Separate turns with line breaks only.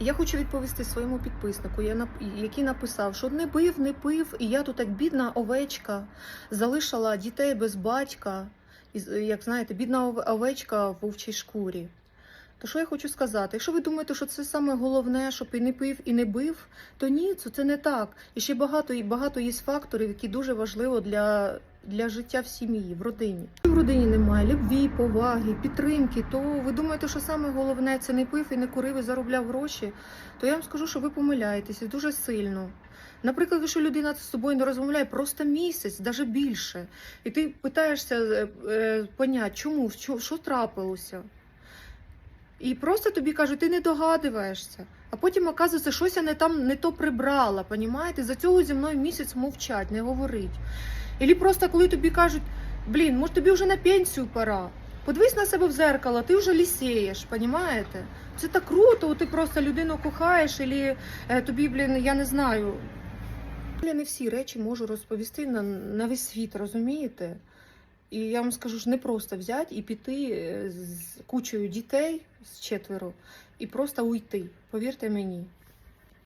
Я хочу відповісти своєму підписнику, який написав, що не пив, не пив, і я тут як бідна овечка залишила дітей без батька, як знаєте, бідна ов- овечка в вовчій шкурі. То що я хочу сказати? Якщо ви думаєте, що це саме головне, щоб і не пив, і не бив, то ні, це не так. І ще багато і багато є факторів, які дуже важливо для, для життя в сім'ї, в родині. Якщо в родині немає любві, поваги, підтримки, то ви думаєте, що саме головне це не пив і не курив і заробляв гроші, то я вам скажу, що ви помиляєтеся дуже сильно. Наприклад, якщо людина з собою не розмовляє просто місяць, навіть більше, і ти питаєшся е, е, понять, чому, що трапилося. І просто тобі кажуть, ти не догадуєшся. А потім, оказується, щось я не там не то прибрала, понімаєте? За цього зі мною місяць мовчать, не говорить. Ілі просто коли тобі кажуть, блін, може тобі вже на пенсію пора. Подивись на себе в зеркало, ти вже лісієш, понімаєте? Це так круто, ти просто людину кохаєш, і тобі, блін, я не знаю. Я не всі речі можу розповісти на, на весь світ, розумієте? І я вам скажу, що не просто взяти і піти е, з кучою дітей з четверо і просто уйти. Повірте мені.